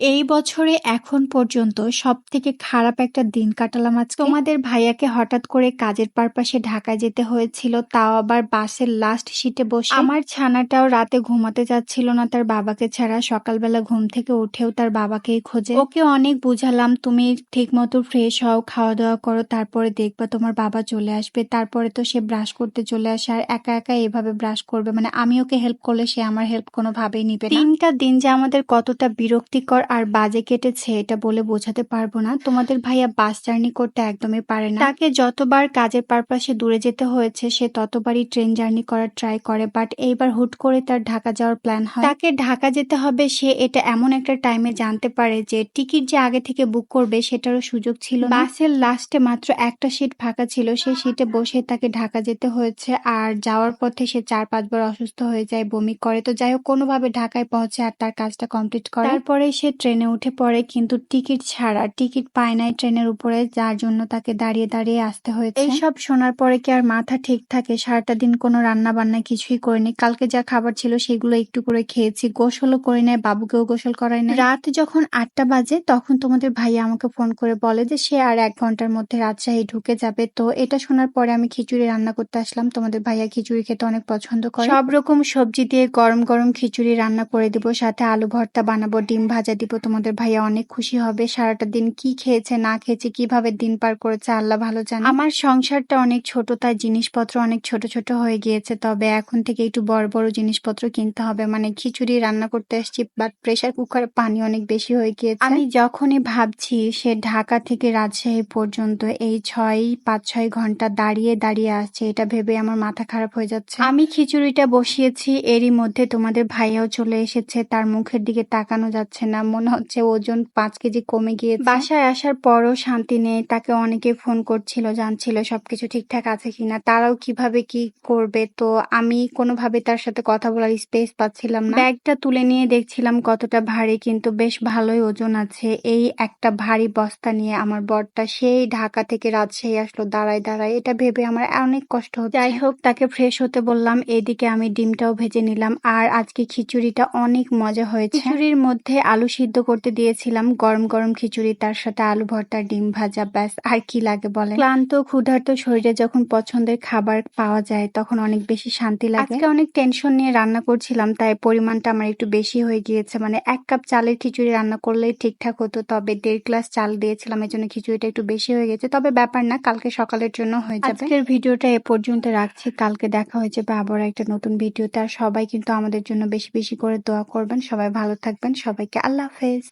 এই বছরে এখন পর্যন্ত সবথেকে খারাপ একটা দিন কাটালাম আজকে। তোমাদের ভাইয়াকে হঠাৎ করে কাজের পারপাসে ঢাকায় যেতে হয়েছিল, তাও আবার বাসের লাস্ট সিটে বসে। আমার ছানাটাও রাতে ঘুমাতে যাচ্ছিল না তার বাবাকে ছাড়া। সকালবেলা ঘুম থেকে উঠেও তার বাবাকেই খোঁজে। ওকে অনেক বুঝালাম, তুমি ঠিক মতো ফ্রেশ হও, খাওয়া দাওয়া করো, তারপরে দেখবা তোমার বাবা চলে আসবে। তারপরে তো সে ব্রাশ করতে চলে আসে আর একা একা এভাবে ব্রাশ করবে মানে আমি ওকে হেল্প করলে সে আমার হেল্প কোনোভাবেই নিবে না। তিনটা দিন যে আমাদের কতটা বিরক্তিকর আর বাজে কেটেছে, এটা বলে বোঝাতে পারব না। তোমাদের ভাইয়া বাস জার্নি করতে একদমই পারে না। তাকে যতবার কাজের পারপাসে দূরে যেতে হয়েছে, সে ততবারই ট্রেন জার্নি করার ট্রাই করে বাট এইবার হুট করে তার ঢাকা যাওয়ার প্ল্যান হয়। তাকে ঢাকা যেতে হবে, সে এটা এমন একটা টাইমে জানতে পারে যে টিকিট যে আগে থেকে বুক করবে, সেটারও সুযোগ ছিল। বাসের লাস্টে মাত্র একটা সিট ফাঁকা ছিল সেই সিটে বসে তাকে ঢাকা যেতে হয়েছে, আর যাওয়ার পথে সে চার পাঁচবার অসুস্থ হয়ে যায়, বমি করে। তো যাই হোক, কোনোভাবে ঢাকায় পৌঁছে আর তার কাজটা কমপ্লিট করে। তারপরে সে ট্রেনে উঠে পড়ে কিন্তু টিকিট ছাড়া টিকিট পায় নাই ট্রেনের উপরে যার জন্য তাকে দাঁড়িয়ে দাঁড়িয়ে আসতে হয়েছে। এইসব শোনার পরে কি আর মাথা ঠিক থাকে? সারাটা দিন কোনো রান্না বান্না কিছুই করিনি। কালকে যা খাবার ছিল সেগুলো একটু করে খেয়েছি। গোসলও করি নাই বাবুকেও গোসল করাই নাই। রাত যখন আটটা বাজে তখন তোমাদের ভাইয়া আমাকে ফোন করে বলে যে সে আর এক ঘণ্টার মধ্যে রাজশাহী ঢুকে যাবে। তো এটা শোনার পরে আমি খিচুড়ি রান্না করতে আসলাম। তোমাদের ভাইয়া খিচুড়ি খেতে অনেক পছন্দ করে। সব রকম সবজি দিয়ে গরম গরম খিচুড়ি রান্না করে দিব সাথে আলু ভর্তা বানাবো ডিম ভাজা দিব। তোমাদের ভাইয়া অনেক খুশি হবে। সারাটা দিন কি খেয়েছে, না খেয়েছে, কীভাবে দিন পার করেছে, আল্লাহ ভালো জানে। আমার সংসারটা অনেক ছোট, তাই জিনিসপত্র অনেক ছোট ছোট হয়ে গিয়েছে। তবে এখন থেকে একটু বড় বড় জিনিসপত্র কিনতে হবে। মানে খিচুড়ি রান্না করতে এসেছি বাট প্রেসার কুকারে পানি অনেক বেশি হয়ে গিয়েছে। আমি যখনই ভাবছি সে ঢাকা থেকে রাজশাহী পর্যন্ত এই ছয়, পাঁচ, ছয় ঘণ্টা দাঁড়িয়ে দাঁড়িয়ে আসছে, এটা ভেবে আমার মাথা খারাপ হয়ে যাচ্ছে। আমি খিচুড়িটা বসিয়েছি, এরই মধ্যে তোমাদের ভাইয়াও চলে এসেছে, তার মুখের দিকে তাকানো যাচ্ছে না। মনে হচ্ছে ওজন পাঁচ কেজি কমে গিয়ে বাসায় আসার পরও শান্তি নেই। তাকে অনেকে ফোন করছিল, জানছিল সবকিছু ঠিকঠাক আছে কিনা। তারাও কীভাবে কি করবে? তো আমি কোনোভাবে তার সাথে কথা বলার স্পেস পাচ্ছিলাম না। ব্যাগটা তুলে নিয়ে দেখছিলাম কতটা ভারী, কিন্তু বেশ ভালোই ওজন আছে। এই একটা ভারী বস্তা নিয়ে আমার বরটা সেই ঢাকা থেকে রাজশাহী আসলো, দাঁড়ায় দাঁড়ায়। এটা ভেবে আমার অনেক কষ্ট হচ্ছে। যাই হোক, তাকে ফ্রেশ হতে বললাম। এদিকে আমি ডিমটাও ভেজে নিলাম। আর আজকে খিচুড়িটা অনেক মজা হয়েছে। খিচুড়ির মধ্যে আলু করতে দিয়েছিলাম গরম গরম খিচুড়ি তার সাথে আলু ভর্তা ডিম ভাজা ব্যাস। আর কি লাগে বলে ক্লান্ত ক্ষুধার্ত শরীরে যখন পছন্দের খাবার পাওয়া যায় তখন অনেক বেশি শান্তি লাগে। আজকে অনেক টেনশন নিয়ে রান্না করছিলাম তাই পরিমাণটা আমার একটু বেশি হয়ে গিয়েছে। মানে এক কাপ চালের খিচুড়ি রান্না করলেই ঠিকঠাক হতো তবে দেড় গ্লাস চাল দিয়েছিলাম এই জন্য খিচুড়িটা একটু বেশি হয়ে গেছে। তবে ব্যাপার না কালকে সকালের জন্য হয়ে যাবে। আজকের ভিডিওটা এ পর্যন্ত রাখছি কালকে দেখা হয়ে যাবে আবার একটা নতুন ভিডিওতে। আর সবাই কিন্তু আমাদের জন্য বেশি বেশি করে দোয়া করবেন। সবাই ভালো থাকবেন সবাইকে আল্লাহ his